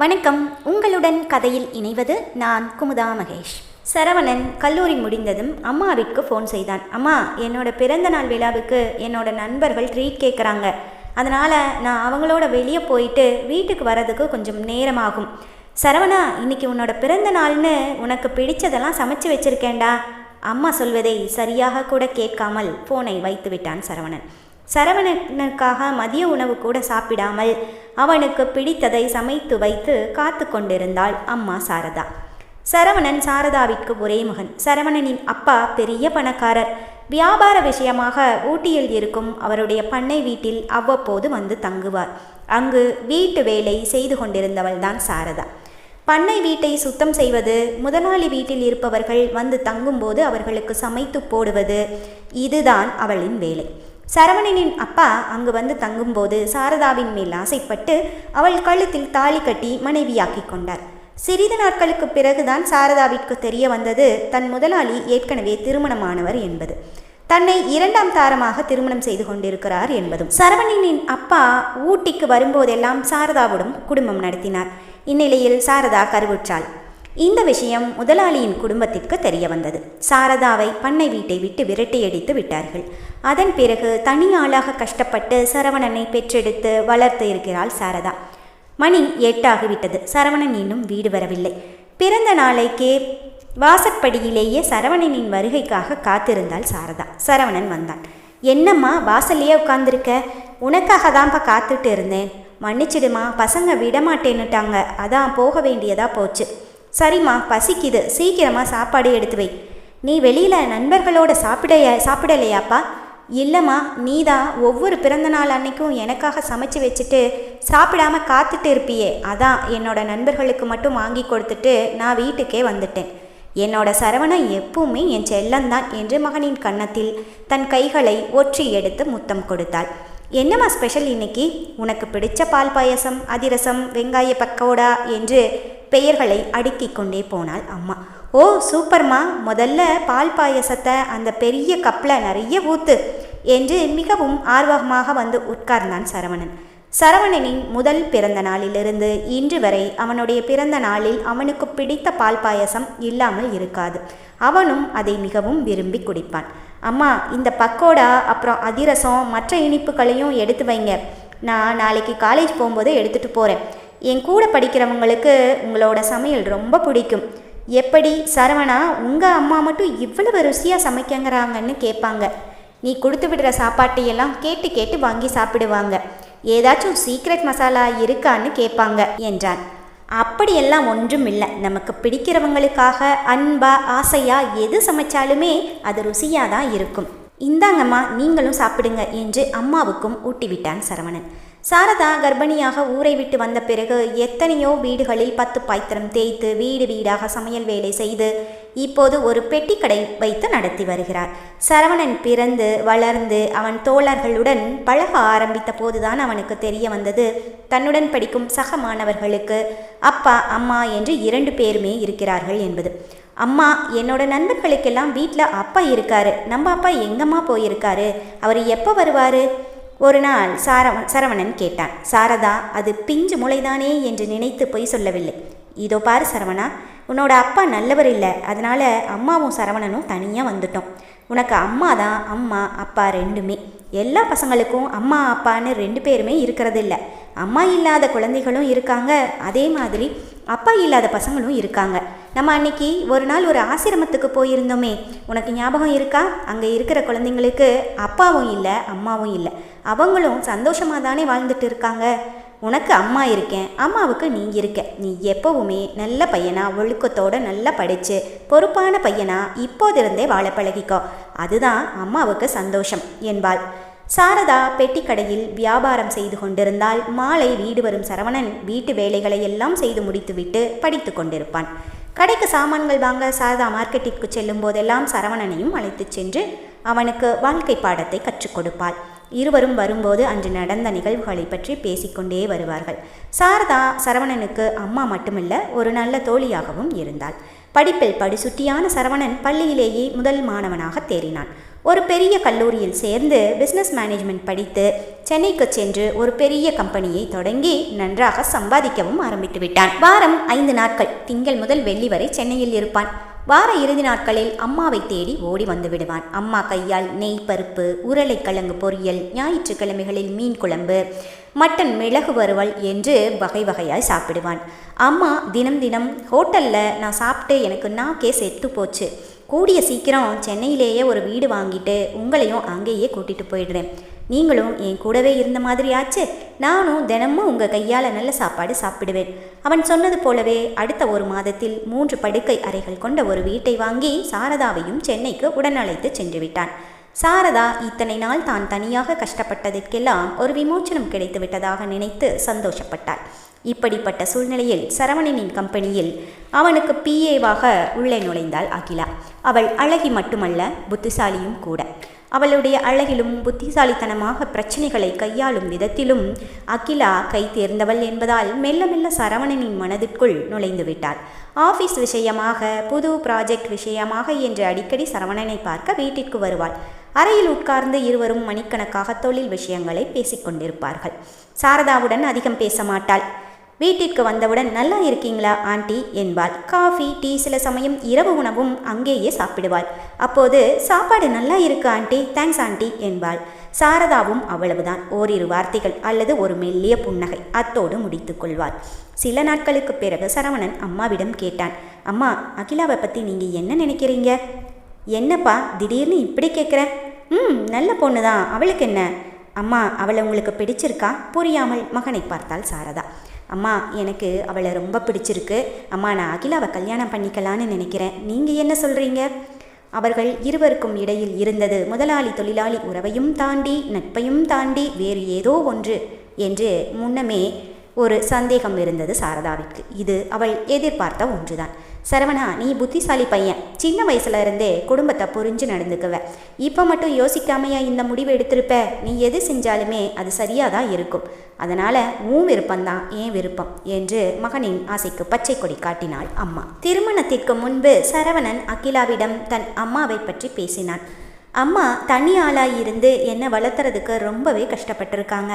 வணக்கம். உங்களுடன் கதையில் இணைவது நான் குமுதா மகேஷ். சரவணன் கல்லூரி முடிந்ததும் அம்மாவிற்கு ஃபோன் செய்தான். அம்மா என்னோட பிறந்த நாள் விழாவுக்கு என்னோட நண்பர்கள் ட்ரீட் கேட்குறாங்க அதனால் நான் அவங்களோட வெளியே போயிட்டு வீட்டுக்கு வரதுக்கு கொஞ்சம் நேரமாகும். சரவணா இன்னைக்கு உன்னோட பிறந்த நாள்னு உனக்கு பிடிச்சதெல்லாம் சமைச்சு வச்சிருக்கேன்டா. அம்மா சொல்வதை சரியாக கூட கேட்காமல் ஃபோனை வைத்து விட்டான் சரவணன். சரவணனுக்காக மதிய உணவு கூட சாப்பிடாமல் அவனுக்கு பிடித்ததை சமைத்து வைத்து காத்து கொண்டிருந்தாள் அம்மா சாரதா. சரவணன் சாரதாவிற்கு ஒரே மகன். சரவணனின் அப்பா பெரிய பணக்காரர். வியாபார விஷயமாக ஊட்டியில் இருக்கும் அவருடைய பண்ணை வீட்டில் அவ்வப்போது வந்து தங்குவார். அங்கு வீட்டு வேலை செய்து கொண்டிருந்தவள்தான் சாரதா. பண்ணை வீட்டை சுத்தம் செய்வது முதலாளி வீட்டில் இருப்பவர்கள் வந்து தங்கும்போது அவர்களுக்கு சமைத்து போடுவது இதுதான் அவளின் வேலை. சரவணனின் அப்பா அங்கு வந்து தங்கும்போது சாரதாவின் மேல் ஆசைப்பட்டு அவள் கழுத்தில் தாலி கட்டி மனைவியாக்கி கொண்டார். சிறிது நாட்களுக்கு பிறகுதான் சாரதாவிற்கு தெரிய வந்தது தன் முதலாளி ஏற்கனவே திருமணமானவர் என்பது. தன்னை இரண்டாம் தாரமாக திருமணம் செய்து கொண்டிருக்கிறார் என்பதும். சரவணனின் அப்பா ஊட்டிக்கு வரும்போதெல்லாம் சாரதாவுடன் குடும்பம் நடத்தினார். இந்நிலையில் சாரதா கருவுற்றாள். இந்த விஷயம் முதலாளியின் குடும்பத்திற்கு தெரிய வந்தது. சாரதாவை பண்ணை வீட்டை விட்டு விரட்டியடித்து விட்டார்கள். அதன் பிறகு தனி ஆளாக கஷ்டப்பட்டு சரவணனை பெற்றெடுத்து வளர்த்து இருக்கிறாள் சாரதா. மணி எட்டாகிவிட்டது சரவணன் இன்னும் வீடு வரவில்லை. பிறந்த நாளைக்கே வாசற்படியிலேயே சரவணனின் வருகைக்காக காத்திருந்தாள் சாரதா. சரவணன் வந்தான். என்னம்மா வாசல்லையே உட்காந்துருக்க உனக்காக தான்ப்பா காத்துட்டு இருந்தேன். மன்னிச்சிடுமா பசங்க விடமாட்டேன்னுட்டாங்க. அதான் போக வேண்டியதா போச்சு. சரிம்மா பசிக்குது. சீக்கிரமாக சாப்பாடு எடுத்து வை. நீ வெளியில் நண்பர்களோட சாப்பிட சாப்பிடலையாப்பா? இல்லைம்மா நீ தான் ஒவ்வொரு பிறந்த நாள் அன்னைக்கும் எனக்காக சமைச்சு வச்சுட்டு சாப்பிடாம காத்துட்டு இருப்பியே. அதான் என்னோட நண்பர்களுக்கு மட்டும் வாங்கி கொடுத்துட்டு நான் வீட்டுக்கே வந்துட்டேன். என்னோட சரவணன் எப்பவுமே என் செல்லந்தான் என்று மகனின் கன்னத்தில் தன் கைகளை ஒற்றி எடுத்து முத்தம் கொடுத்தாள். என்னம்மா ஸ்பெஷல் இன்னைக்கு? உனக்கு பிடிச்ச பால் பாயசம் அதிரசம் வெங்காய பக்கோடா என்று பெயர்களை அடுக்கி கொண்டே போனாள் அம்மா. ஓ சூப்பர்மா. முதல்ல பால் பாயசத்தை அந்த பெரிய கப்பில் நிறைய ஊத்து என்று மிகவும் ஆர்வமாக வந்து உட்கார்ந்தான் சரவணன். சரவணனின் முதல் பிறந்த நாளிலிருந்து இன்று வரை அவனுடைய பிறந்த நாளில் அவனுக்கு பிடித்த பால் பாயசம் இல்லாமல் இருக்காது. அவனும் அதை மிகவும் விரும்பி குடிப்பான். அம்மா இந்த பக்கோடா அப்புறம் அதிரசம் மற்ற இனிப்புகளையும் எடுத்து வைங்க. நான் நாளைக்கு காலேஜ் போகும்போது எடுத்துகிட்டு போகிறேன் என் கூட படிக்கிறவங்களுக்கு உங்களோட சமையல் ரொம்ப பிடிக்கும். எப்படி? சரவணா உங்கள் அம்மா மட்டும் இவ்வளவு ருசியாக சமைக்கங்கிறாங்கன்னு கேட்பாங்க நீ கொடுத்து விடுற சாப்பாட்டையெல்லாம் கேட்டு கேட்டு வாங்கி சாப்பிடுவாங்க. ஏதாச்சும் சீக்ரெட் மசாலா இருக்கான்னு கேட்பாங்க என்றான். அப்படியெல்லாம் ஒன்றும் இல்லை. நமக்கு பிடிக்கிறவங்களுக்காக அன்பா ஆசையா எது சமைச்சாலுமே அது ருசியாக தான் இருக்கும். இந்தாங்கம்மா நீங்களும் சாப்பிடுங்க என்று அம்மாவுக்கும் ஊட்டிவிட்டான் சரவணன். சாரதா கர்ப்பிணியாக ஊரை விட்டு வந்த பிறகு எத்தனையோ வீடுகளில் பத்து பாய்த்திரம் தேய்த்து வீடு வீடாக சமையல் வேலை செய்து இப்போது ஒரு பெட்டிக்கடை வைத்து நடத்தி வருகிறார். சரவணன் பிறந்து வளர்ந்து அவன் தோழர்களுடன் பழக ஆரம்பித்த போதுதான் அவனுக்கு தெரிய வந்தது. தன்னுடன் படிக்கும் சக மாணவர்களுக்கு அப்பா அம்மா என்று இரண்டு பேருமே இருக்கிறார்கள் என்பது. அம்மா என்னோட நண்பர்களுக்கெல்லாம் வீட்டில் அப்பா இருக்காரு. நம்ம அப்பா எங்கம்மா போயிருக்காரு? அவர் எப்போ வருவார்? ஒரு நாள் சாரவ சரவணன் கேட்டான். சாரதா அது பிஞ்சு முளைதானே என்று நினைத்து பொய் சொல்லவில்லை. இதோ பாரு சரவணா உன்னோட அப்பா நல்லவர் இல்லை. அதனால் அம்மாவும் சரவணனும் தனியாக வந்துட்டோம். உனக்கு அம்மா தான் அம்மா அப்பா ரெண்டுமே. எல்லா பசங்களுக்கும் அம்மா அப்பான்னு ரெண்டு பேருமே இருக்கிறது இல்லை. அம்மா இல்லாத குழந்தைகளும் இருக்காங்க. அதே மாதிரி அப்பா இல்லாத பசங்களும் இருக்காங்க. நம்ம அன்னைக்கு ஒரு நாள் ஒரு ஆசிரமத்துக்கு போயிருந்தோமே. உனக்கு ஞாபகம் இருக்கா? அங்கே இருக்கிற குழந்தைங்களுக்கு அப்பாவும் இல்லை அம்மாவும் இல்லை. அவங்களும் சந்தோஷமாக தானே வாழ்ந்துட்டு இருக்காங்க. உனக்கு அம்மா இருக்கேன் அம்மாவுக்கு நீ இருக்க. நீ எப்பவுமே நல்ல பையனா ஒழுக்கத்தோட நல்லா படித்து பொறுப்பான பையனா இப்போதிருந்தே வாழ பழகிக்கோ. அதுதான் அம்மாவுக்கு சந்தோஷம் என்பாள். சாரதா பெட்டிக்கடையில் வியாபாரம் செய்து கொண்டிருந்தால் மாலை வீடு வரும் சரவணன் வீட்டு வேலைகளை எல்லாம் செய்து முடித்துவிட்டு படித்து கொண்டிருப்பான். கடைக்கு சாமான்கள் வாங்க சாரதா மார்க்கெட்டிற்கு செல்லும் போதெல்லாம் சரவணனையும் அழைத்துச் சென்று அவனுக்கு வாழ்க்கை பாடத்தை கற்றுக் கொடுப்பாள். இருவரும் வரும்போது அன்று நடந்த நிகழ்வுகளை பற்றி பேசிக்கொண்டே வருவார்கள். சாரதா சரவணனுக்கு அம்மா மட்டுமல்ல ஒரு நல்ல தோழியாகவும் இருந்தாள். படிப்பில் படிசுட்டியான சரவணன் பள்ளியிலேயே முதல் மாணவனாக தேறினான். ஒரு பெரிய கல்லூரியில் சேர்ந்து பிஸ்னஸ் மேனேஜ்மெண்ட் படித்து சென்னைக்கு சென்று ஒரு பெரிய கம்பெனியை தொடங்கி நன்றாக சம்பாதிக்கவும் ஆரம்பித்து விட்டான். வாரம் ஐந்து நாட்கள் திங்கள் முதல் வெள்ளி வரை சென்னையில் இருப்பான். வார இறுதி நாட்களில் அம்மாவை தேடி ஓடி வந்து விடுவான். அம்மா கையால் நெய் பருப்பு உருளைக்கிழங்கு பொரியல் ஞாயிற்றுக்கிழமைகளில் மீன் குழம்பு மட்டன் மிளகு வறுவல் என்று வகை வகையாய் சாப்பிடுவான். அம்மா தினம் தினம் ஹோட்டலில் நான் சாப்பிட்டு எனக்கு நாக்கே செத்து போச்சு. கூடிய சீக்கிரம் சென்னையிலேயே ஒரு வீடு வாங்கிட்டு உங்களையும் அங்கேயே கூட்டிகிட்டு போயிடுறேன். நீங்களும் என் கூடவே இருந்த மாதிரி ஆச்சு நானும் தினமும் உங்கள் கையால் நல்ல சாப்பாடு சாப்பிடுவேன். அவன் சொன்னது போலவே அடுத்த ஒரு மாதத்தில் மூன்று படுக்கை அறைகள் கொண்ட ஒரு வீட்டை வாங்கி சாரதாவையும் சென்னைக்கு உடன் அழைத்து சென்று விட்டான். சாரதா இத்தனை நாள் தான் தனியாக கஷ்டப்பட்டதற்கெல்லாம் ஒரு விமோச்சனம் கிடைத்து விட்டதாக நினைத்து சந்தோஷப்பட்டாள். இப்படிப்பட்ட சூழ்நிலையில் சரவணனின் கம்பெனியில் அவனுக்கு பிஏவாக உள்ளே நுழைந்தாள் அகிலா. அவள் அழகி மட்டுமல்ல புத்திசாலியும் கூட. அவளுடைய அழகிலும் புத்திசாலித்தனமாக பிரச்சனைகளை கையாளும் விதத்திலும் அகிலா கை தேர்ந்தவள் என்பதால் மெல்ல மெல்ல சரவணனின் மனதிற்குள் நுழைந்து விட்டாள். ஆஃபீஸ் விஷயமாக புது ப்ராஜெக்ட் விஷயமாக என்று அடிக்கடி சரவணனை பார்க்க வீட்டிற்கு வருவாள். அறையில் உட்கார்ந்து இருவரும் மணிக்கணக்காக தொழில் விஷயங்களை பேசிக்கொண்டிருப்பார்கள். சாரதாவுடன் அதிகம் பேச மாட்டாள். வீட்டிற்கு வந்தவுடன் நல்லா இருக்கீங்களா ஆண்டி? என்பாள். காஃபி டீ சில சமயம் இரவு உணவும் அங்கேயே சாப்பிடுவாள். அப்போது சாப்பாடு நல்லா இருக்கு ஆண்டி. தேங்க்ஸ் ஆண்டி என்பாள். சாரதாவும் அவ்வளவுதான். ஓரிரு வார்த்தைகள் அல்லது ஒரு மெல்லிய புன்னகை அத்தோடு முடித்து கொள்வாள். சில நாட்களுக்கு பிறகு சரவணன் அம்மாவிடம் கேட்டான். அம்மா அகிலாவை பற்றி நீங்கள் என்ன நினைக்கிறீங்க? என்னப்பா திடீர்னு இப்படி கேட்குற ம் நல்ல பொண்ணு தான் அவளுக்கு என்ன? அம்மா அவளை உங்களுக்கு பிடிச்சிருக்கா? புரியாமல். மகனை பார்த்தாள் சாரதா. அம்மா எனக்கு அவளை ரொம்ப பிடிச்சிருக்கு. அம்மா நான் அகிலாவை கல்யாணம் பண்ணிக்கலான்னு நினைக்கிறேன். நீங்கள் என்ன சொல்கிறீங்க அவர்கள் இருவருக்கும் இடையில் இருந்தது முதலாளி தொழிலாளி உறவையும் தாண்டி நட்பையும் தாண்டி வேறு ஏதோ ஒன்று என்று முன்னமே ஒரு சந்தேகம் இருந்தது சாரதாவிற்கு. இது அவள் எதிர்பார்த்த ஒன்றுதான். சரவணா நீ புத்திசாலி பையன். சின்ன வயசுல இருந்தே குடும்பத்தை புரிஞ்சு நடந்துக்குவ. இப்போ மட்டும் யோசிக்காமையா இந்த முடிவு எடுத்திருப்ப? நீ எது செஞ்சாலுமே அது சரியாக தான் இருக்கும். அதனால உன் விருப்பம்தான் ஏன் விருப்பம் என்று மகனின் ஆசைக்கு பச்சை கொடி காட்டினாள் அம்மா. திருமணத்திற்கு முன்பு சரவணன் அகிலாவிடம் தன் அம்மாவை பற்றி பேசினான். அம்மா தனி ஆளாக இருந்து என்னை வளர்த்துறதுக்கு ரொம்பவே கஷ்டப்பட்டிருக்காங்க.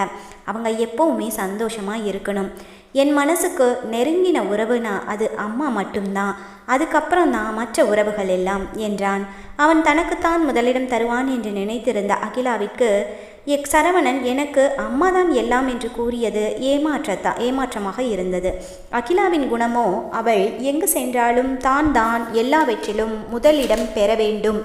அவங்க எப்போவுமே சந்தோஷமாக இருக்கணும். என் மனசுக்கு நெருங்கின உறவுனா அது அம்மா மட்டும்தான் அதுக்கப்புறம் தான் மற்ற உறவுகள் எல்லாம் என்றான். அவன் தனக்குத்தான் முதலிடம் தருவான் என்று நினைத்திருந்த அகிலாவிற்கு எக் சரவணன் எனக்கு அம்மா தான் எல்லாம் என்று கூறியது ஏமாற்றத்தா ஏமாற்றமாக இருந்தது. அகிலாவின் குணமோ அவள் எங்கு சென்றாலும் தான் தான் எல்லாவற்றிலும் முதலிடம் பெற வேண்டும்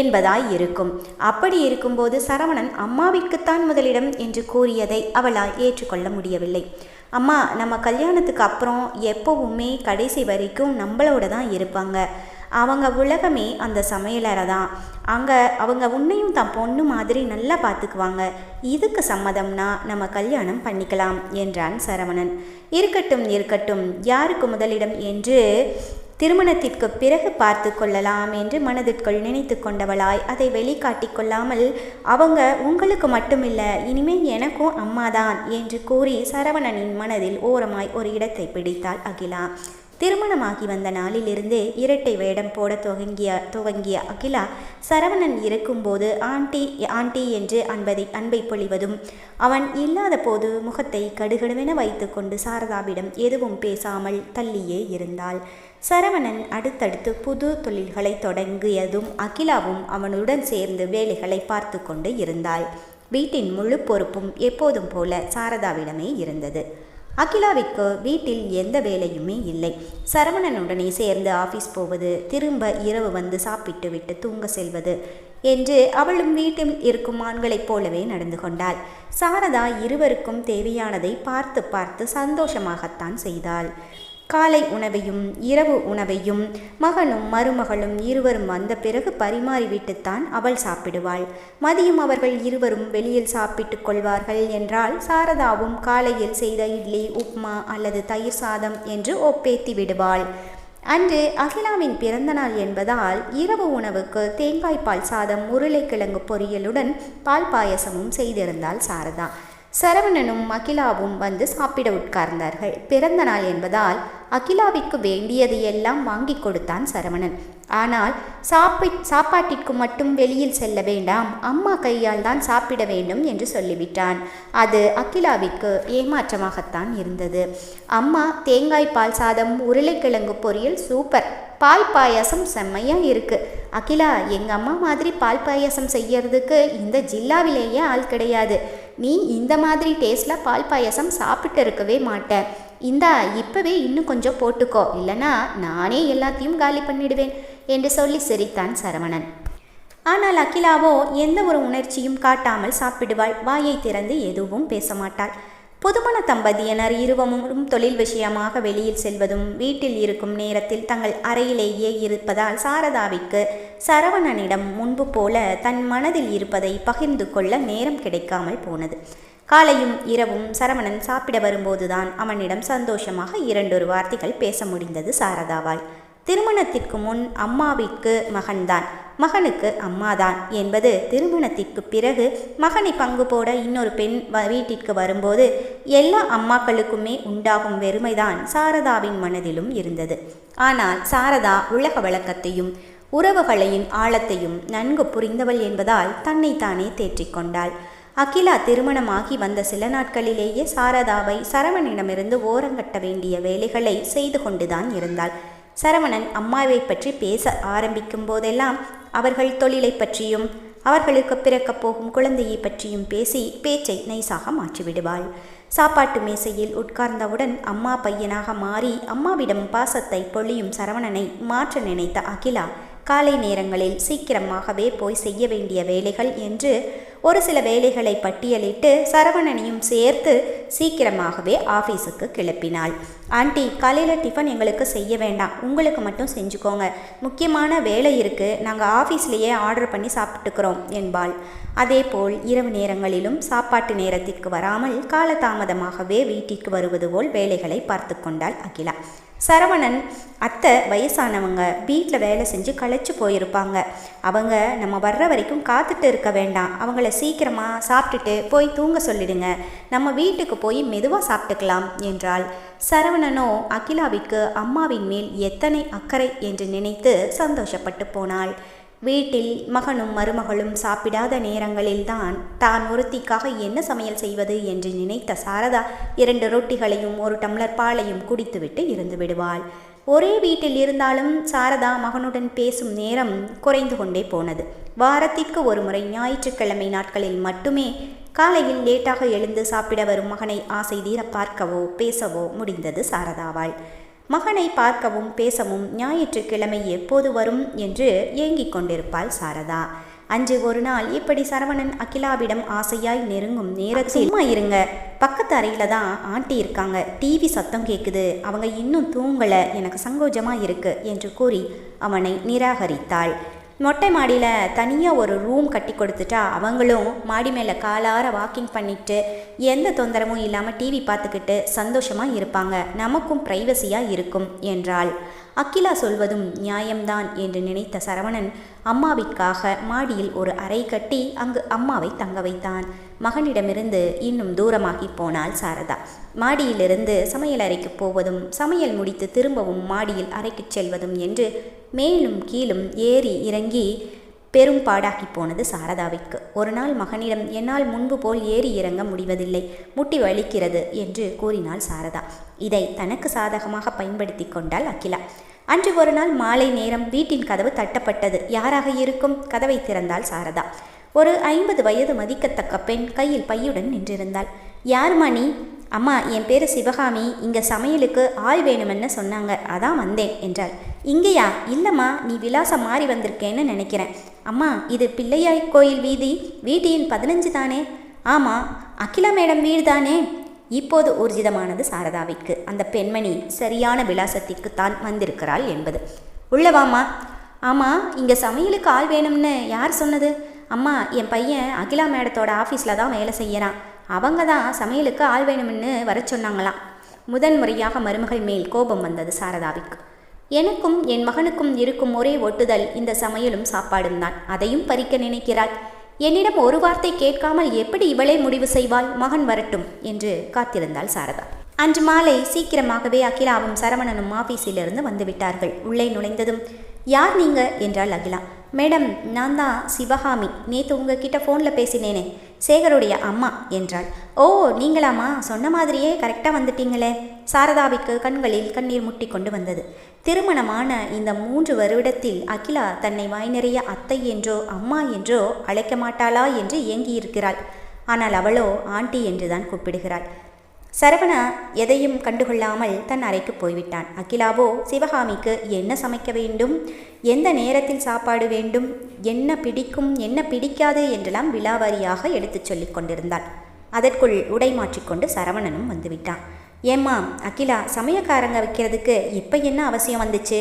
என்பதாய் இருக்கும். அப்படி இருக்கும்போது சரவணன் அம்மாவிற்குத்தான் முதலிடம் என்று கூறியதை அவளால் ஏற்றுக்கொள்ள முடியவில்லை. அம்மா நம்ம கல்யாணத்துக்கு அப்புறம் எப்போவுமே கடைசி வரைக்கும் நம்மளோட தான் இருப்பாங்க. அவங்க உலகமே அந்த சமையலறை தான். அங்கே அவங்க உன்னையும் தான் பொண்ணு மாதிரி நல்லா பார்த்துக்குவாங்க இதுக்கு சம்மதம்னா நம்ம கல்யாணம் பண்ணிக்கலாம் என்றான் சரவணன். இருக்கட்டும் இருக்கட்டும் யாருக்கு முதலிடம் என்று திருமணத்திற்கு பிறகு பார்த்து கொள்ளலாம் என்று மனதிற்குள் நினைத்து கொண்டவளாய் அதை வெளிக்காட்டி கொள்ளாமல் அவங்க உங்களுக்கு மட்டுமில்ல இனிமேல் எனக்கும் அம்மாதான் என்று கூறி சரவணனின் மனதில் ஓரமாய் ஒரு இடத்தை பிடித்தாள் அகிலா. திருமணமாகி வந்த நாளிலிருந்தே இரட்டை வேடம் போட துவங்கிய துவங்கிய அகிலா சரவணன் இருக்கும்போது ஆண்டி ஆண்டி என்று அன்பதை அன்பை பொழிவதும் அவன் இல்லாத போது முகத்தை கடுகடுவென வைத்துக்கொண்டு சாரதாவிடம் எதுவும் பேசாமல் தள்ளியே இருந்தாள். சரவணன் அடுத்தடுத்து புது தொழில்களை தொடங்கியதும் அகிலாவும் அவனுடன் சேர்ந்து வேலைகளை பார்த்து கொண்டு இருந்தாள். வீட்டின் முழு பொறுப்பும் எப்போதும் போல சாரதாவிடமே இருந்தது. அகிலாவிற்கு வீட்டில் எந்த வேலையுமே இல்லை. சரவணனுடனே சேர்ந்து ஆஃபீஸ் போவது திரும்ப இரவு வந்து சாப்பிட்டு விட்டு தூங்க செல்வது என்று அவளும் வீட்டில் இருக்கும் ஆண்களைப் போலவே நடந்து கொண்டாள். சாரதா இருவருக்கும் தேவையானதை பார்த்து பார்த்து சந்தோஷமாகத்தான் செய்தாள். காலை உணவையும் இரவு உணவையும் மகனும் மருமகளும் இருவரும் வந்த பிறகு பரிமாறிவிட்டுத்தான் அவள் சாப்பிடுவாள். மதியம் அவர்கள் இருவரும் வெளியில் சாப்பிட்டுக் கொள்வார்கள் என்றால் சாரதாவும் காலையில் செய்த இட்லி உப்மா அல்லது தயிர் சாதம் என்று ஒப்பேத்தி விடுவாள். அன்று அகிலாவின் பிறந்தநாள் என்பதால் இரவு உணவுக்கு தேங்காய் பால் சாதம் உருளைக்கிழங்கு பொரியலுடன் பால் பாயசமும் செய்திருந்தாள் சாரதா. சரவணனும் அகிலாவும் வந்து சாப்பிட உட்கார்ந்தார்கள். பிறந்த நாள் என்பதால் அகிலாவிற்கு வேண்டியது எல்லாம் வாங்கி கொடுத்தான் சரவணன். ஆனால் சாப்பி சாப்பாட்டிற்கு மட்டும் வெளியில் செல்ல வேண்டாம். அம்மா கையால் தான் சாப்பிட வேண்டும் என்று சொல்லிவிட்டான். அது அகிலாவிற்கு ஏமாற்றமாகத்தான் இருந்தது. அம்மா தேங்காய் பால் சாதம் உருளைக்கிழங்கு பொரியல் சூப்பர். பால் பாயாசம் செம்மையாக இருக்கு. அகிலா எங்கள் அம்மா மாதிரி பால் பாயாசம் செய்யறதுக்கு இந்த ஜில்லாவிலேயே ஆள் கிடையாது. நீ இந்த மாதிரி டேஸ்டில் பால் பாயாசம் சாப்பிட்டு இருக்கவே மாட்டேன் இந்தா இப்பவே இன்னும் கொஞ்சம் போட்டுக்கோ. இல்லைனா நானே எல்லாத்தையும் காலி பண்ணிடுவேன் என்று சொல்லி சிரித்தான் சரவணன். ஆனால் அகிலாவோ எந்த ஒரு உணர்ச்சியும் காட்டாமல் சாப்பிடுவாள். வாயை திறந்து எதுவும் பேச மாட்டாள். புதுமண தம்பதியினர் இருவமும் தொழில் விஷயமாக வெளியில் செல்வதும் வீட்டில் இருக்கும் நேரத்தில் தங்கள் அறையிலேயே இருப்பதால் சாரதாவிற்கு சரவணனிடம் முன்பு போல தன் மனதில் இருப்பதை பகிர்ந்து கொள்ள நேரம் கிடைக்காமல் போனது. காலையும் இரவும் சரவணன் சாப்பிட வரும்போதுதான் அவனிடம் சந்தோஷமாக இரண்டொரு வார்த்தைகள் பேச முடிந்தது சாரதாவால். திருமணத்திற்கு முன் அம்மாவிற்கு மகன்தான். மகனுக்கு அம்மாதான் என்பது திருமணத்திற்கு பிறகு மகனை பங்கு போட இன்னொரு பெண் வீட்டிற்கு வரும்போது எல்லா அம்மாக்களுக்குமே உண்டாகும் வெறுமைதான் சாரதாவின் மனதிலும் இருந்தது. ஆனால் சாரதா உலக வழக்கத்தையும் உறவுகளையும் ஆழத்தையும் நன்கு புரிந்தவள் என்பதால் தன்னைத்தானே தேற்றிக்கொண்டாள் அகிலா திருமணமாகி வந்த சில நாட்களிலேயே சாரதாவை சரவணிடமிருந்து ஓரங்கட்ட வேண்டிய வேலைகளை செய்து கொண்டுதான் இருந்தாள். சரவணன் அம்மாவை பற்றி பேச ஆரம்பிக்கும் போதெல்லாம் அவர்கள் தொழிலை பற்றியும் அவர்களுக்கு பிறக்கப் போகும் குழந்தையை பற்றியும் பேசி பேச்சை நைசாக மாற்றிவிடுவாள். சாப்பாட்டு மேசையில் உட்கார்ந்தவுடன் அம்மா பையனாக மாறி அம்மாவிடம் பாசத்தை பொழியும் சரவணனை மாற்ற நினைத்த அகிலா காலை நேரங்களில் சீக்கிரமாகவே போய் செய்ய வேண்டிய வேலைகள் என்று ஒரு சில வேலைகளை பட்டியலிட்டு சரவணனையும் சேர்த்து சீக்கிரமாகவே ஆஃபீஸுக்கு கிளப்பினாள். ஆண்டி காலையில் டிஃபன் எங்களுக்கு செய்ய வேண்டாம். உங்களுக்கு மட்டும் செஞ்சுக்கோங்க. முக்கியமான வேலை இருக்குது நாங்கள் ஆஃபீஸ்லேயே ஆர்டர் பண்ணி சாப்பிட்டுக்கிறோம் என்பாள். அதேபோல் இரவு நேரங்களிலும் சாப்பாட்டு நேரத்திற்கு வராமல் காலதாமதமாகவே வீட்டிற்கு வருவது போல் வேலைகளை பார்த்து கொண்டாள் அகிலா. சரவணன் அத்தை வயசானவங்க. வீட்டில் வேலை செஞ்சு களைச்சு போயிருப்பாங்க. அவங்க நம்ம வர்ற வரைக்கும் காத்துட்டு இருக்க வேண்டாம். அவங்கள சீக்கிரமாக சாப்பிட்டுட்டு போய் தூங்க சொல்லிடுங்க. நம்ம வீட்டுக்கு போய் மெதுவாக சாப்பிட்டுக்கலாம் என்றாள். சரவணனோ அகிலாவிற்கு அம்மாவின் மேல் எத்தனை அக்கறை என்று நினைத்து சந்தோஷப்பட்டு போனாள். வீட்டில் மகனும் மருமகளும் சாப்பிடாத நேரங்களில்தான் தான் ஒருத்திக்காக என்ன சமையல் செய்வது என்று நினைத்த சாரதா இரண்டு ரொட்டிகளையும் ஒரு டம்ளர் பாலையும் குடித்துவிட்டு இருந்து விடுவாள். ஒரே வீட்டில் இருந்தாலும் சாரதா மகனுடன் பேசும் நேரம் குறைந்து கொண்டே போனது. வாரத்திற்கு ஒரு முறை ஞாயிற்றுக்கிழமை நாட்களில் மட்டுமே காலையில் லேட்டாக எழுந்து சாப்பிட வரும் மகனை ஆசை தீர பார்க்கவோ பேசவோ முடிந்தது சாரதாவாள் மகனை பார்க்கவும் பேசவும் ஞாயிற்றுக்கிழமை எப்போது வரும் என்று ஏங்கிக் கொண்டிருப்பாள் சாரதா. அன்று ஒரு நாள் இப்படி சரவணன் அகிலாவிடம் ஆசையாய் நெருங்கும் நேரத்தில் சும்மா இருங்க. பக்கத்து அறையில தான் ஆண்டி இருக்காங்க. டிவி சத்தம் கேட்குது அவங்க இன்னும் தூங்கலை. எனக்கு சங்கோஜமாக இருக்கு என்று கூறி அவனை நிராகரித்தாள். மொட்டை மாடியில் தனியாக ஒரு ரூம் கட்டி கொடுத்துட்டா அவங்களும் மாடி மேலே காலார வாக்கிங் பண்ணிட்டு எந்த தொந்தரவும் இல்லாமல் டிவி பார்த்துக்கிட்டு சந்தோஷமாக இருப்பாங்க. நமக்கும் ப்ரைவசியாக இருக்கும் என்றாள். அக்கிலா சொல்வதும் நியாயம்தான் என்று நினைத்த சரவணன் அம்மாவிற்காக மாடியில் ஒரு அறை கட்டி அங்கு அம்மாவை தங்க வைத்தான். மகனிடமிருந்து இன்னும் தூரமாகி போனாள் சாரதா. மாடியிலிருந்து சமையல் அறைக்கு போவதும் சமையல் முடித்து திரும்பவும் மாடியில் அறைக்கு செல்வதும் என்று மேலும் கீழும் ஏறி இறங்கி பெரும் பாடாகி போனது சாரதாவிற்கு. ஒரு நாள் மகனிடம் என்னால் முன்பு போல் ஏறி இறங்க முடிவதில்லை. முட்டி வலிக்கிறது என்று கூறினாள் சாரதா. இதை தனக்கு சாதகமாக பயன்படுத்தி கொண்டாள் அகிலா. அன்று ஒரு நாள் மாலை நேரம் வீட்டின் கதவு தட்டப்பட்டது. யாராக இருக்கும்? கதவை திறந்தாள் சாரதா. ஒரு ஐம்பது வயது மதிக்கத்தக்க பெண் கையில் பையுடன் நின்றிருந்தாள். யார் மணி அம்மா என் பேர் சிவகாமி. இங்கே சமையலுக்கு ஆள் வேணுமென்னு சொன்னாங்க. அதான் வந்தேன் என்றாள். இங்கேயா? இல்லைம்மா நீ விலாசம் மாறி வந்திருக்கேன்னு நினைக்கிறேன். அம்மா இது பிள்ளையாய் கோயில் வீதி. வீட்டியின் பதினஞ்சு தானே? ஆமாம் அகிலா மேடம் வீடு தானே? இப்போது ஊர்ஜிதமானது சாரதாவிற்கு. அந்த பெண்மணி சரியான விலாசத்திற்கு தான் வந்திருக்கிறாள் என்பது. உள்ளவாமா ஆமாம் இங்கே சமையலுக்கு ஆள் வேணும்னு யார் சொன்னது? அம்மா என் பையன் அகிலா மேடத்தோட ஆஃபீஸில் தான் வேலை செய்யறான். அவங்க தான் சமையலுக்கு ஆள் வேணும்னு வர சொன்னாங்களாம். முதன் முறையாக மருமகள் மேல் கோபம் வந்தது சாரதாவிற்கு. எனக்கும் என் மகனுக்கும் இருக்கும் ஒரே ஒட்டுதல் இந்த சமையலும் சாப்பாடும் தான் அதையும் பறிக்க நினைக்கிறாள். என்னிடம் ஒரு வார்த்தை கேட்காமல் எப்படி இவளே முடிவு செய்வாள்? மகன் வரட்டும் என்று காத்திருந்தாள் சாரதா. அன்று மாலை சீக்கிரமாகவே அகிலாவும் சரவணனும் ஆபீஸிலிருந்து வந்துவிட்டார்கள். உள்ளே நுழைந்ததும் யார் நீங்க? என்றாள் அகிலா. மேடம் நான் தான் சிவகாமி. நேற்று உங்ககிட்ட ஃபோனில் பேசினேனே. சேகருடைய அம்மா என்றாள். ஓ நீங்களாம்மா? சொன்ன மாதிரியே கரெக்டாக வந்துட்டீங்களே. சாரதாவிக்கு கண்களில் கண்ணீர் முட்டி கொண்டு வந்தது. திருமணமான இந்த மூன்று வருடத்தில் அகிலா தன்னை வாய் நிறைய அத்தை என்றோ அம்மா என்றோ அழைக்க மாட்டாளா என்று ஏங்கியிருக்கிறாள். ஆனால் அவளோ ஆண்டி என்றுதான் கூப்பிடுகிறாள். சரவணா எதையும் கண்டுகொள்ளாமல் தன் அறைக்கு போய்விட்டான். அகிலாவோ சிவகாமிக்கு என்ன சமைக்க வேண்டும்? எந்த நேரத்தில் சாப்பாடு வேண்டும்? என்ன பிடிக்கும்? என்ன பிடிக்காது? என்றெல்லாம் விலாவாரியாக எடுத்துச் சொல்லிக் கொண்டிருந்தாள். அதற்குள் உடை மாற்றிக்கொண்டு சரவணனும் வந்துவிட்டான். ஏம்மா அகிலா சமயக்காரங்க வைக்கிறதுக்கு இப்போ என்ன அவசியம் வந்துச்சு?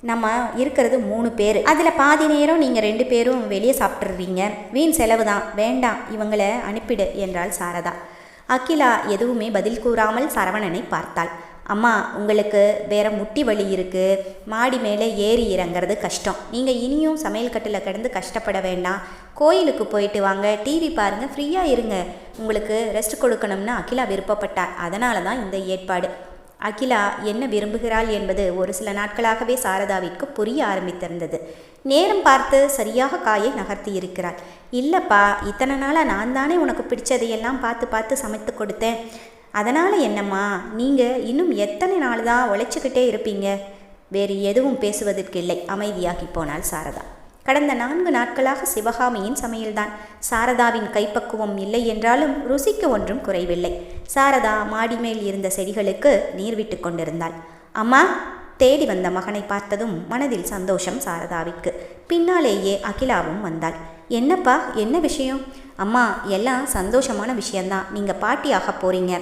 நம்ம இருக்கிறது மூணு பேர். அதில் பாதி நேரம் நீங்கள் ரெண்டு பேரும் வெளியே சாப்பிட்றீங்க வீண் செலவு தான் வேண்டாம் இவங்களை அனுப்பிடு என்றாள் சாரதா. அகிலா எதுவுமே பதில் கூறாமல் சரவணனை பார்த்தாள். அம்மா உங்களுக்கு வேற முட்டி வலி இருக்கு. மாடி மேலே ஏறி இறங்குறது கஷ்டம். நீங்கள் இனியும் சமையல் கட்டில் கிடந்து கஷ்டப்பட வேண்டாம். கோயிலுக்கு போயிட்டு வாங்க. டிவி பாருங்கள் ஃப்ரீயாக இருங்க. உங்களுக்கு ரெஸ்ட் கொடுக்கணும்னு அகிலா விருப்பப்பட்டார் அதனால தான் இந்த ஏற்பாடு. அகிலா என்ன விரும்புகிறாள் என்பது ஒரு சில நாட்களாகவே சாரதாவிற்கு புரிய ஆரம்பித்திருந்தது. நேரம் பார்த்து சரியாக காயை நகர்த்தி இருக்கிறாள். இல்லைப்பா இத்தனை நாளாக நான் தானே உனக்கு பிடிச்சதையெல்லாம் பார்த்து பார்த்து சமைத்து கொடுத்தேன். அதனால் என்னம்மா நீங்கள் இன்னும் எத்தனை நாள் தான் உழைச்சிக்கிட்டே இருப்பீங்க? வேறு எதுவும் பேசுவதற்கு இல்லை அமைதியாகி போனாள் சாரதா. கடந்த நான்கு நாட்களாக சிவகாமியின் சமையல்தான். சாரதாவின் கைப்பக்குவம் இல்லை என்றாலும் ருசிக்கு ஒன்றும் குறைவில்லை. சாரதா மாடி மேல் இருந்த செடிகளுக்கு நீர் விட்டு கொண்டிருந்தாள். அம்மா தேடி வந்த மகனை பார்த்ததும் மனதில் சந்தோஷம் சாரதாவிற்கு. பின்னாலேயே அகிலாவும் வந்தாள். என்னப்பா என்ன விஷயம்? அம்மா எல்லாம் சந்தோஷமான விஷயந்தான் நீங்கள் பாட்டியாக போறீங்க.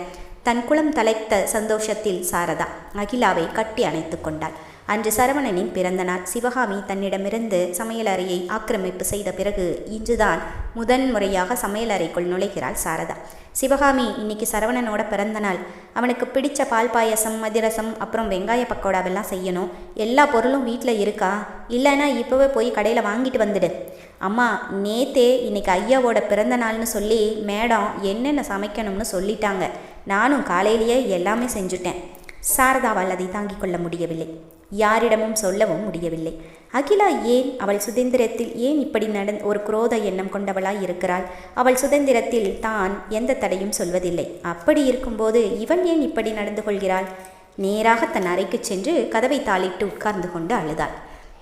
தன் குளம் தலைத்த சந்தோஷத்தில் சாரதா. அகிலாவை கட்டி அணைத்து கொண்டாள். அன்று சரவணனின் பிறந்தநாள் சிவகாமி தன்னிடமிருந்து சமையலறையை ஆக்கிரமிப்பு செய்த பிறகு இன்றுதான் முதன் முறையாக சமையலறைக்குள் நுழைகிறாள் சாரதா. சிவகாமி இன்னைக்கு சரவணனோட பிறந்த நாள். அவனுக்கு பிடிச்ச பால் பாயசம் மதிரசம் அப்புறம் வெங்காய பக்கோடாவெல்லாம் செய்யணும். எல்லா பொருளும் வீட்டில் இருக்கா? இல்லைன்னா இப்போவே போய் கடையில் வாங்கிட்டு வந்துடு. அம்மா நேத்தே இன்னைக்கு ஐயாவோட பிறந்த நாள்னு சொல்லி மேடம் என்னென்ன சமைக்கணும்னு சொல்லிட்டாங்க. நானும் காலையிலேயே எல்லாமே செஞ்சுட்டேன். சாரதாவால் அதை தாங்கிக் கொள்ள முடியவில்லை. யாரிடமும் சொல்லவும் முடியவில்லை. அகிலா ஏன் அவள் சுதந்திரத்தில் ஏன் இப்படி நடந் ஒரு குரோத எண்ணம் கொண்டவளாய் இருக்கிறாள்? அவள் சுதந்திரத்தில் தான் எந்த தடையும் சொல்வதில்லை. அப்படி இருக்கும்போது இவன் ஏன் இப்படி நடந்து கொள்கிறாள்? நேராக தன் அறைக்கு சென்று கதவை தாளிட்டு உட்கார்ந்து கொண்டு அழுதாள்.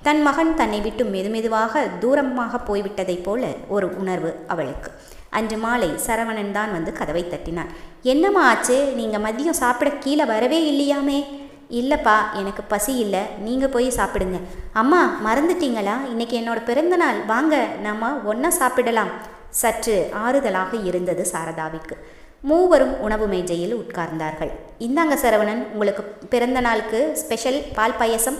தன் மகன் தன்னை விட்டு மெதுமெதுவாக தூரமாக போய்விட்டதைப் போல ஒரு உணர்வு அவளுக்கு. அன்று மாலை சரவணன் தான் வந்து கதவை தட்டினான். என்னம்மா ஆச்சு? நீங்கள் மதியம் சாப்பிட கீழே வரவே இல்லையாமே? இல்லைப்பா எனக்கு பசி இல்லை. நீங்கள் போய் சாப்பிடுங்க. அம்மா மறந்துட்டீங்களா? இன்னைக்கு என்னோட பிறந்த நாள். வாங்க நம்ம ஒன்றா சாப்பிடலாம். சற்று ஆறுதலாக இருந்தது சாரதாவிக்கு மூவரும் உணவு மேஜையில் உட்கார்ந்தார்கள். இந்தாங்க சரவணன் உங்களுக்கு பிறந்த நாளுக்கு ஸ்பெஷல் பால் பாயசம்.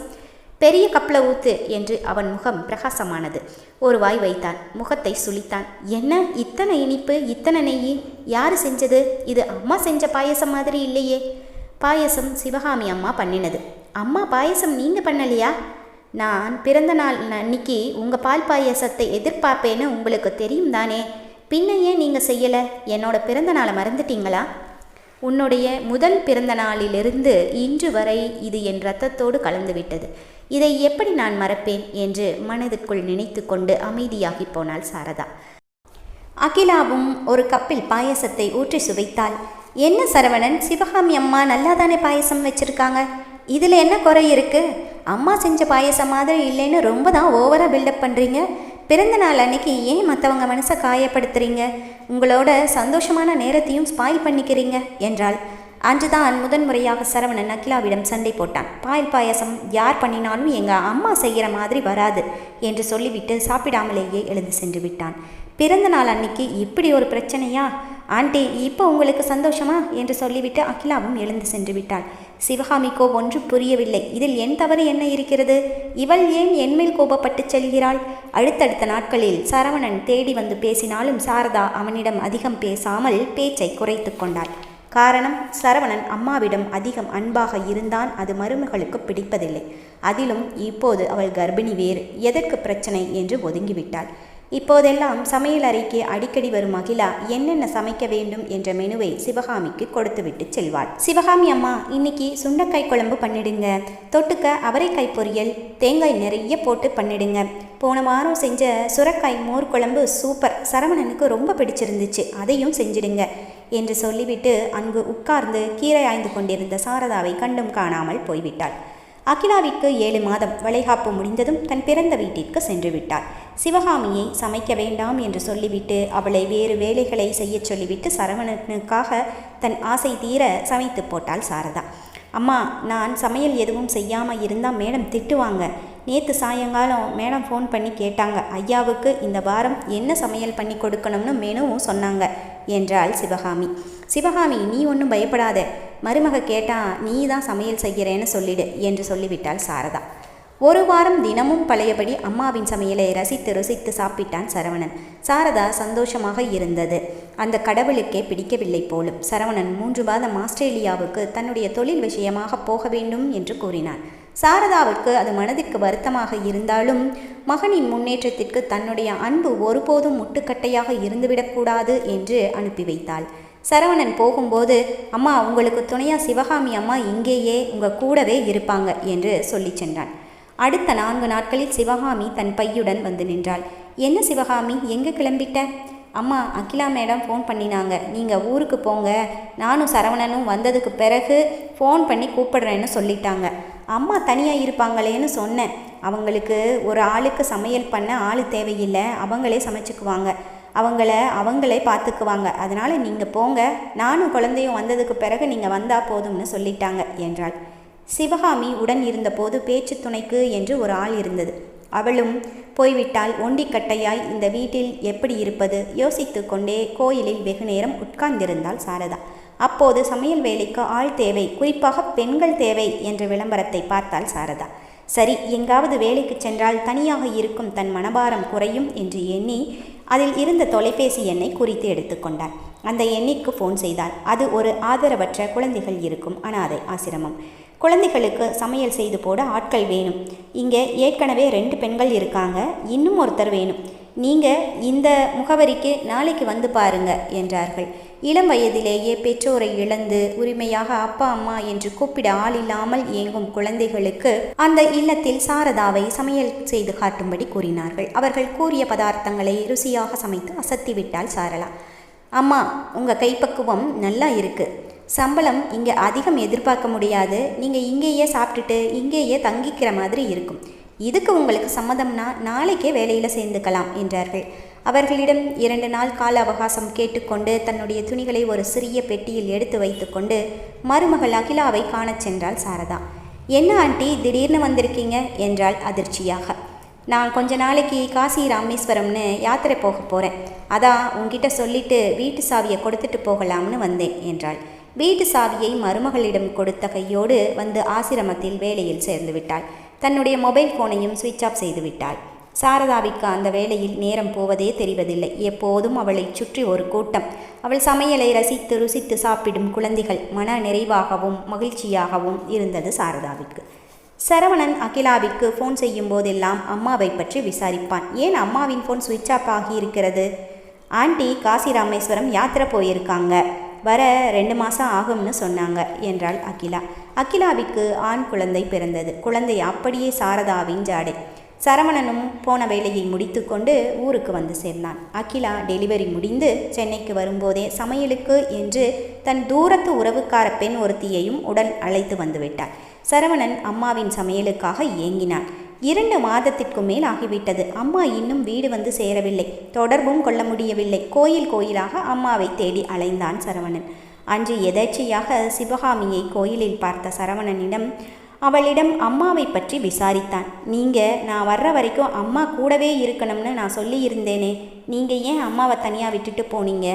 பெரிய கப்பில் ஊத்து என்று அவன் முகம் பிரகாசமானது. ஒரு வாய் வைத்தான். முகத்தை சுளித்தான். என்ன? இத்தனை இனிப்பு இத்தனை நெய்? யார் செஞ்சது? இது அம்மா செஞ்ச பாயசம் மாதிரி இல்லையே. பாயசம் சிவகாமி அம்மா பண்ணினது. அம்மா பாயசம் நீங்கள் பண்ணலையா? நான் பிறந்த நாள் அன்னைக்கு உங்கள் பால் பாயசத்தை எதிர்பார்ப்பேன்னு உங்களுக்கு தெரியும் தானே? பின்ன ஏன் நீங்கள் செய்யலை? என்னோட பிறந்த நாளை மறந்துட்டீங்களா? உன்னுடைய முதல் பிறந்த நாளிலிருந்து இன்று வரை இது என் ரத்தத்தோடு கலந்துவிட்டது. இதை எப்படி நான் மறப்பேன்? என்று மனதுக்குள் நினைத்து கொண்டு அமைதியாகி போனாள் சாரதா. அகிலாவும் ஒரு கப்பில் பாயசத்தை ஊற்றி சுவைத்தாள். என்ன சரவணன்? சிவகாமி அம்மா நல்லா தானே பாயசம் வச்சுருக்காங்க? இதில் என்ன குறை இருக்குது அம்மா செஞ்ச பாயசம் மாதிரி இல்லைன்னு ரொம்ப தான் ஓவராக பில்டப் பண்ணுறீங்க பிறந்த நாள் அன்னைக்கு ஏன் மற்றவங்க மனசை காயப்படுத்துறீங்க? உங்களோட சந்தோஷமான நேரத்தையும் ஸ்பாயில் பண்ணிக்கிறீங்க என்றாள். அன்றுதான் முதன்முறையாக சரவணன் அகிலாவிடம் சண்டை போட்டான். பால் பாயசம் யார் பண்ணினாலும் எங்கள் அம்மா செய்கிற மாதிரி வராது என்று சொல்லிவிட்டு சாப்பிடாமலேயே எழுந்து சென்று விட்டான். பிறந்த நாள் அன்னைக்கு இப்படி ஒரு பிரச்சனையா? ஆண்டி இப்போ உங்களுக்கு சந்தோஷமா? என்று சொல்லிவிட்டு அகிலாவும் எழுந்து சென்று விட்டாள். சிவகாமிக்கோ ஒன்று புரியவில்லை. இதில் என் தவறு என்ன இருக்கிறது? இவள் ஏன் என்மேல் கோபப்பட்டு செல்கிறாள்? அடுத்தடுத்த நாட்களில் சரவணன் தேடி வந்து பேசினாலும் சாரதா அவனிடம் அதிகம் பேசாமல் பேச்சை குறைத்து கொண்டாள். காரணம் சரவணன் அம்மாவிடம் அதிகம் அன்பாக இருந்தான். அது மருமகளுக்கு பிடிப்பதில்லை. அதிலும் இப்போது அவள் கர்ப்பிணி வேறு. எதற்கு பிரச்சனை? என்று ஒதுங்கிவிட்டாள். இப்போதெல்லாம் சமையல் அறைக்கு அடிக்கடி வரும் அகிலா என்னென்ன சமைக்க வேண்டும் என்ற மெனுவை சிவகாமிக்கு கொடுத்துவிட்டு செல்வாள். சிவகாமி அம்மா இன்னைக்கு சுண்டக்காய் குழம்பு பண்ணிடுங்க. தொட்டுக்க அவரைக்காய் பொரியல் தேங்காய் நிறைய போட்டு பண்ணிடுங்க. போன வாரம் செஞ்ச சுரக்காய் மோர் குழம்பு சூப்பர். சரவணனுக்கு ரொம்ப பிடிச்சிருந்துச்சு. அதையும் செஞ்சிடுங்க என்று சொல்லிவிட்டு அங்கு உட்கார்ந்து கீரை ஆய்ந்து கொண்டிருந்த சாரதாவை கண்டும் காணாமல் போய்விட்டாள். அகிலாவிற்கு ஏழு மாதம் வளைகாப்பு முடிந்ததும் தன் பிறந்த வீட்டிற்கு சென்று விட்டாள் சிவகாமியை சமைக்க வேண்டாம் என்று சொல்லிவிட்டு அவளை வேறு வேலைகளை செய்யச் சொல்லிவிட்டு சரவணனுக்காக தன் ஆசை தீர சமைத்து போட்டாள் சாரதா. அம்மா நான் சமையல் எதுவும் செய்யாமல் இருந்தால் மேடம் திட்டுவாங்க. நேற்று சாயங்காலம் மேடம் ஃபோன் பண்ணி கேட்டாங்க. ஐயாவுக்கு இந்த வாரம் என்ன சமையல் பண்ணி கொடுக்கணும்னு மெனுவும் சொன்னாங்க என்றாள் சிவகாமி. சிவகாமி நீ ஒன்றும் பயப்படாத. மருமக கேட்டா நீ தான் சமையல் செய்கிறேன்னு சொல்லிடு என்று சொல்லிவிட்டாள் சாரதா. ஒரு வாரம் தினமும் பழையபடி அம்மாவின் சமையலை ரசித்து ருசித்து சாப்பிட்டான் சரவணன். சாரதா சந்தோஷமாக இருந்தது. அந்த கடவுளுக்கே பிடிக்கவில்லை போலும். சரவணன் மூன்று மாதம் ஆஸ்திரேலியாவுக்கு தன்னுடைய தொழில் விஷயமாக போக வேண்டும் என்று கூறினான். சாரதாவுக்கு அது மனதிற்கு வருத்தமாக இருந்தாலும் மகனின் முன்னேற்றத்திற்கு தன்னுடைய அன்பு ஒருபோதும் முட்டுக்கட்டையாக இருந்துவிடக்கூடாது என்று அனுப்பி வைத்தாள். சரவணன் போகும்போது அம்மா உங்களுக்கு துணையா சிவகாமி அம்மா இங்கேயே உங்க கூடவே இருப்பாங்க என்று சொல்லி சென்றான். அடுத்த நான்கு நாட்களில் சிவகாமி தன் பையுடன் வந்து நின்றாள். என்ன சிவகாமி எங்கே கிளம்பிட்ட? அம்மா அகிலா மேடம் ஃபோன் பண்ணினாங்க. நீங்கள் ஊருக்கு போங்க. நானும் சரவணனும் வந்ததுக்கு பிறகு ஃபோன் பண்ணி கூப்பிடுறேன்னு சொல்லிட்டாங்க. அம்மா தனியாக இருப்பாங்களேன்னு சொன்னேன். அவங்களுக்கு ஒரு ஆளுக்கு சமையல் பண்ண ஆள் தேவையில்லை. அவங்களே சமைச்சுக்குவாங்க. அவங்கள அவங்களே பார்த்துக்குவாங்க. அதனால் நீங்கள் போங்க. நானும் குழந்தையும் வந்ததுக்கு பிறகு நீங்கள் வந்தால் போதும்னு சொல்லிட்டாங்க என்றாள். சிவகாமி உடன் இருந்தபோது பேச்சு துணைக்கு என்று ஒரு ஆள் இருந்தது. அவளும் போய்விட்டால் ஒண்டிக்கட்டையாய் இந்த வீட்டில் எப்படி இருப்பது யோசித்து கொண்டே கோயிலில் வெகுநேரம் உட்கார்ந்திருந்தாள் சாரதா. அப்போது சமையல் வேலைக்கு ஆள் தேவை. குறிப்பாக பெண்கள் தேவை என்ற விளம்பரத்தை பார்த்தாள் சாரதா. சரி எங்காவது வேலைக்கு சென்றால் தனியாக இருக்கும் தன் மனபாரம் குறையும் என்று எண்ணி அதில் இருந்த தொலைபேசி எண்ணை குறித்து எடுத்துக்கொண்டார் அந்த எண்ணிற்கு ஃபோன் செய்தார் அது ஒரு ஆதரவற்ற குழந்தைகள் இருக்கும் அனாதை ஆசிரமம். குழந்தைகளுக்கு சமையல் செய்து போட ஆட்கள் வேணும். இங்கே ஏற்கனவே ரெண்டு பெண்கள் இருக்காங்க. இன்னும் ஒருத்தர் வேணும். நீங்கள் இந்த முகவரிக்கு நாளைக்கு வந்து பாருங்க என்றார்கள். இளம் வயதிலேயே பெற்றோரை இழந்து உரிமையாக அப்பா அம்மா என்று கூப்பிட ஆள் இல்லாமல் இயங்கும் குழந்தைகளுக்கு அந்த இல்லத்தில் சாரதாவை சமையல் செய்து காட்டும்படி கூறினார்கள். அவர்கள் கூறிய பதார்த்தங்களை ருசியாக சமைத்து அசத்திவிட்டால் சாரலா. அம்மா உங்கள் கைப்பக்குவம் நல்லா இருக்கு. சம்பளம் இங்கே அதிகம் எதிர்பார்க்க முடியாது. நீங்கள் இங்கேயே சாப்பிட்டுட்டு இங்கேயே தங்கிக்கிற மாதிரி இருக்கும். இதுக்கு உங்களுக்கு சம்மதம்னா நாளைக்கே வேலையில் சேர்ந்துக்கலாம் என்றார்கள். அவர்களிடம் இரண்டு நாள் கால அவகாசம் கேட்டுக்கொண்டு தன்னுடைய துணிகளை ஒரு சிறிய பெட்டியில் எடுத்து வைத்துக்கொண்டு மருமகள் அகிலாவை காணச் சென்றாள் சாரதா. என்ன ஆண்டி திடீர்னு வந்திருக்கீங்க? என்றாள் அதிர்ச்சியாக. நான் கொஞ்ச நாளைக்கு காசி ராமேஸ்வரம்னு யாத்திரை போக போகிறேன் அதான் உங்ககிட்ட சொல்லிட்டு வீட்டு சாவியை கொடுத்துட்டு போகலாம்னு வந்தேன் என்றாள். வீட்டு சாவியை மருமகளிடம் கொடுத்த கையோடு வந்து ஆசிரமத்தில் வேலையில் சேர்ந்து விட்டாள். தன்னுடைய மொபைல் ஃபோனையும் சுவிட்ச் ஆஃப் செய்து விட்டாள். சாரதாவிக்கு அந்த வேளையில் நேரம் போவதே தெரிவதில்லை. எப்போதும் அவளை சுற்றி ஒரு கூட்டம். அவள் சமையலை ரசித்து ருசித்து சாப்பிடும் குழந்தைகள் மன நிறைவாகவும் மகிழ்ச்சியாகவும் இருந்தது சாரதாவிற்கு. சரவணன் அகிலாவிற்கு ஃபோன் செய்யும் போதெல்லாம் அம்மாவை பற்றி விசாரிப்பான். ஏன் அம்மாவின் ஃபோன் சுவிட்ச் ஆஃப் ஆகியிருக்கிறது? ஆண்டி காசி ராமேஸ்வரம் யாத்திரை போயிருக்காங்க. வர ரெண்டு மாதம் ஆகும்னு சொன்னாங்க என்றாள் அகிலா. அகிலாவிற்கு ஆண் குழந்தை பிறந்தது. குழந்தை அப்படியே சாரதாவின் ஜாடை. சரவணனும் போன வேலையை முடித்துக்கொண்டு ஊருக்கு வந்து சேர்ந்தான். அகிலா டெலிவரி முடிந்து சென்னைக்கு வரும்போதே சமையலுக்கு என்று தன் தூரத்து உறவுக்கார பெண் ஒருத்தியையும் உடன் அழைத்து வந்துவிட்டார் சரவணன் அம்மாவின் சமையலுக்காக ஏங்கினான் இரண்டு மாதத்திற்கு மேல் ஆகிவிட்டது. அம்மா இன்னும் வீடு வந்து சேரவில்லை. தொடர்பும் கொள்ள முடியவில்லை. கோயில் கோயிலாக அம்மாவை தேடி அலைந்தான் சரவணன். அன்று எதேச்சையாக சிவகாமியை கோயிலில் பார்த்த சரவணனிடம் அவளிடம் அம்மாவை பற்றி விசாரித்தான். நீங்கள் நான் வர்ற வரைக்கும் அம்மா கூடவே இருக்கணும்னு நான் சொல்லியிருந்தேனே. நீங்கள் ஏன் அம்மாவை தனியாக விட்டுட்டு போனீங்க?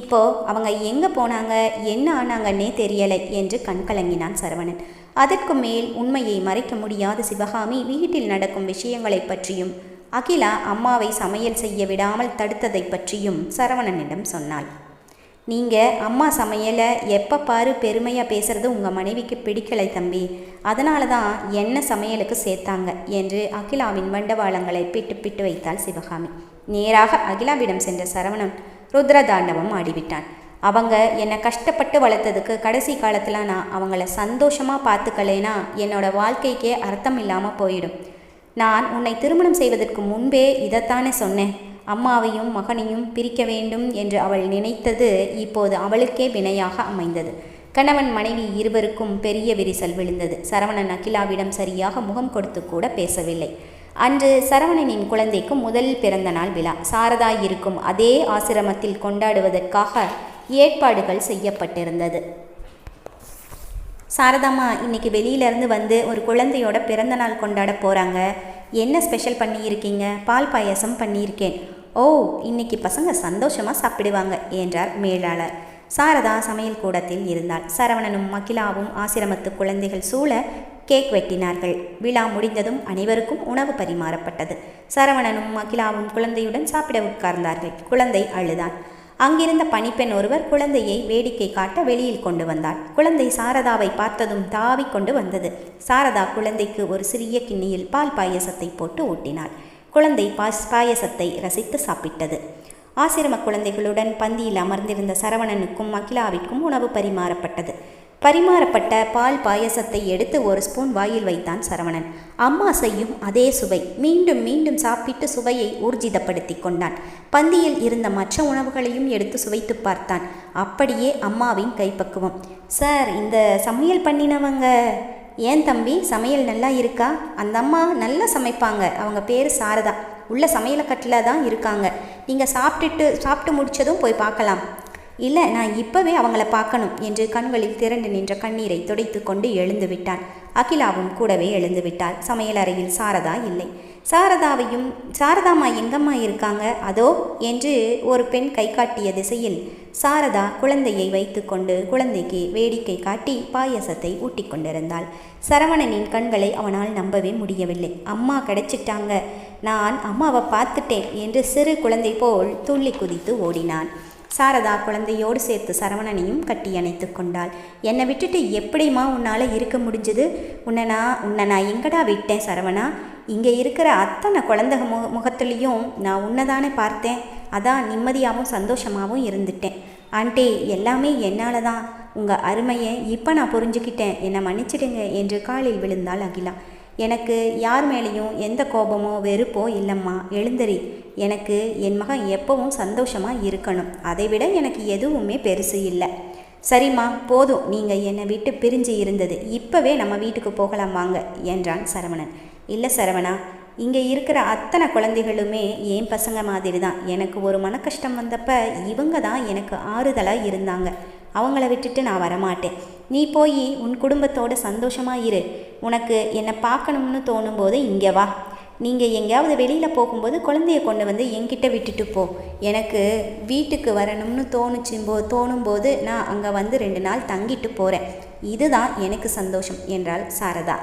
இப்போ அவங்க எங்கே போனாங்க? என்ன ஆனாங்கன்னே தெரியலை என்று கண்கலங்கினான் சரவணன். அதற்கு மேல் உண்மையை மறைக்க முடியாத சிவகாமி. வீட்டில் நடக்கும் விஷயங்களை பற்றியும் அகிலா அம்மாவை சமையல் செய்ய விடாமல் தடுத்ததை பற்றியும் சரவணனிடம் சொன்னாள். நீங்கள் அம்மா சமையலை எப்போ பாரு பெருமையாக பேசுகிறது உங்கள் மனைவிக்கு பிடிக்கலை தம்பி. அதனால தான் என்ன சமையலுக்கு சேர்த்தாங்க என்று அகிலாவின் வண்டவாளங்களை பிட்டு பிட்டு வைத்தாள் சிவகாமி. நேராக அகிலாவிடம் சென்ற சரவணன் ருத்ரதாண்டவம் ஆடிவிட்டான். அவங்க என்னை கஷ்டப்பட்டு வளர்த்ததுக்கு கடைசி காலத்தில் நான் அவங்கள சந்தோஷமாக பார்த்துக்கலைன்னா என்னோட வாழ்க்கைக்கே அர்த்தம் இல்லாமல் போயிடும். நான் உன்னை திருமணம் செய்வதற்கு முன்பே இதைத்தானே சொன்னேன். அம்மாவையும் மகனையும் பிரிக்க வேண்டும் என்று அவள் நினைத்தது இப்போது அவளுக்கே வினையாக அமைந்தது. கணவன் மனைவி இருவருக்கும் பெரிய விரிசல் விழுந்தது. சரவணன் அகிலாவிடம் சரியாக முகம் கொடுத்து கூட பேசவில்லை. அன்று சரவணனின் குழந்தைக்கு முதல் பிறந்த நாள் விழா. சாரதா இருக்கும் அதே ஆசிரமத்தில் கொண்டாடுவதற்காக ஏற்பாடுகள் செய்யப்பட்டிருந்தது. சாரதாம்மா இன்னைக்கு வெளியிலேருந்து வந்து ஒரு குழந்தையோட பிறந்த நாள் கொண்டாட போகிறாங்க என்ன ஸ்பெஷல் பண்ணியிருக்கீங்க? பால் பாயசம் பண்ணியிருக்கேன். ஓ இன்னைக்கு பசங்க சந்தோஷமாக சாப்பிடுவாங்க என்றார் மேலாளர். சாரதா சமையல் கூடத்தில் இருந்தாள். சரவணனும் மகிழாவும் ஆசிரமத்து குழந்தைகள் சூழ கேக் வெட்டினார்கள். விழா முடிந்ததும் அனைவருக்கும் உணவு பரிமாறப்பட்டது. சரவணனும் மகிழாவும் குழந்தையுடன் சாப்பிட உட்கார்ந்தார்கள். குழந்தை அழுதான். அங்கிருந்த பணிப்பெண் ஒருவர் குழந்தையை வேடிக்கை காட்ட வெளியில் கொண்டு வந்தாள். குழந்தை சாரதாவை பார்த்ததும் தாவி கொண்டு வந்தது. சாரதா குழந்தைக்கு ஒரு சிறிய கிண்ணியில் பால் பாயசத்தை போட்டு ஊட்டினாள். குழந்தை பாஸ் பாயசத்தை ரசித்து சாப்பிட்டது. ஆசிரம குழந்தைகளுடன் பந்தியில் அமர்ந்திருந்த சரவணனுக்கும் மகிழாவிற்கும் உணவு பரிமாறப்பட்டது. பரிமாறப்பட்ட பால் பாயசத்தை எடுத்து ஒரு ஸ்பூன் வாயில் வைத்தான் சரவணன். அம்மா செய்யும் அதே சுவை. மீண்டும் மீண்டும் சாப்பிட்டு சுவையை ஊர்ஜிதப்படுத்தி கொண்டான். பந்தியில் இருந்த மற்ற உணவுகளையும் எடுத்து சுவைத்து பார்த்தான். அப்படியே அம்மாவின் கைப்பக்குவம். சார் இந்த சமையல் பண்ணினவங்க ஏன் தம்பி? சமையல் நல்லா இருக்கா? அந்த அம்மா நல்லா சமைப்பாங்க. அவங்க பேர் சாரதா. உள்ள சமையலக்கட்டில் தான் இருக்காங்க. நீங்கள் சாப்பிட்டுட்டு சாப்பிட்டு முடித்ததும் போய் பார்க்கலாம். இல்லை நான் இப்போவே அவங்கள பார்க்கணும் என்று கண்களில் திரண்டு நின்ற கண்ணீரை துடைத்து கொண்டு எழுந்து விட்டான். அகிலாவும் கூடவே எழுந்து விட்டாள். சமையலறையில் சாரதா இல்லை. சாரதாவையும் சாரதாம்மா எங்கம்மா இருக்காங்க? அதோ என்று ஒரு பெண் கை காட்டிய திசையில் சாரதா குழந்தையை வைத்துக்கொண்டு குழந்தைக்கு வேடிக்கை காட்டி பாயசத்தை ஊட்டி கொண்டிருந்தாள். சரவணனின் கண்களை அவனால் நம்பவே முடியவில்லை. அம்மா கிடைச்சிட்டாங்க. நான் அம்மாவை பார்த்துட்டேன் என்று சிறு குழந்தை போல் துள்ளி குதித்து ஓடினான். சாரதா குழந்தையோடு சேர்த்து சரவணனையும் கட்டி அணைத்து கொண்டாள். என்னை விட்டுட்டு எப்படிம்மா உன்னால் இருக்க முடிஞ்சது? உன்னை நான் உன்னை நான் எங்கடா விட்டேன் சரவணா? இங்கே இருக்கிற அத்தனை குழந்தை மு முகத்துலேயும் நான் உன்னை தானே பார்த்தேன். அதான் நிம்மதியாகவும் சந்தோஷமாகவும் இருந்துட்டேன். ஆண்டி எல்லாமே என்னால் தான் உங்கள் அருமையை இப்போ நான் புரிஞ்சுக்கிட்டேன். என்னை மன்னிச்சிடுங்க என்று காலில் விழுந்தாள் அகிலா. எனக்கு யார் மேலேயும் எந்த கோபமோ வெறுப்போ இல்லைம்மா எழுந்தறி. எனக்கு என் மகன் எப்பவும் சந்தோஷமாக இருக்கணும். அதை விட எனக்கு எதுவுமே பெருசு இல்லை. சரிம்மா போதும். நீங்கள் என்னை விட்டு பிரிஞ்சு இருந்தது. இப்போவே நம்ம வீட்டுக்கு போகலாம் வாங்க என்றான் சரவணன். இல்லை சரவணா இங்கே இருக்கிற அத்தனை குழந்தைகளுமே என் பசங்க மாதிரி தான் எனக்கு ஒரு மன கஷ்டம் வந்தப்ப இவங்க தான் எனக்கு ஆறுதலாக இருந்தாங்க. அவங்கள விட்டுட்டு நான் வரமாட்டேன். நீ போய் உன் குடும்பத்தோட சந்தோஷமாக இரு. உனக்கு என்னை பார்க்கணும்னு தோணும்போது இங்கே வா. நீங்கள் எங்கேயாவது வெளியில் போகும்போது குழந்தைய கொண்டு வந்து என்கிட்ட விட்டுட்டு போ. எனக்கு வீட்டுக்கு வரணும்னு தோணுச்சும்போ தோணும்போது நான் அங்கே வந்து ரெண்டு நாள் தங்கிட்டு போகிறேன் இதுதான் எனக்கு சந்தோஷம் என்றாள் சாரதா.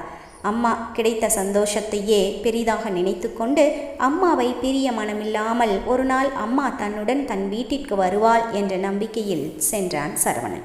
அம்மா கிடைத்த சந்தோஷத்தையே பெரிதாக நினைத்து கொண்டு அம்மாவை பிரிய மனமில்லாமல் ஒரு நாள் அம்மா தன்னுடன் தன் வீட்டிற்கு வருவாள் என்ற நம்பிக்கையில் சென்றான் சரவணன்.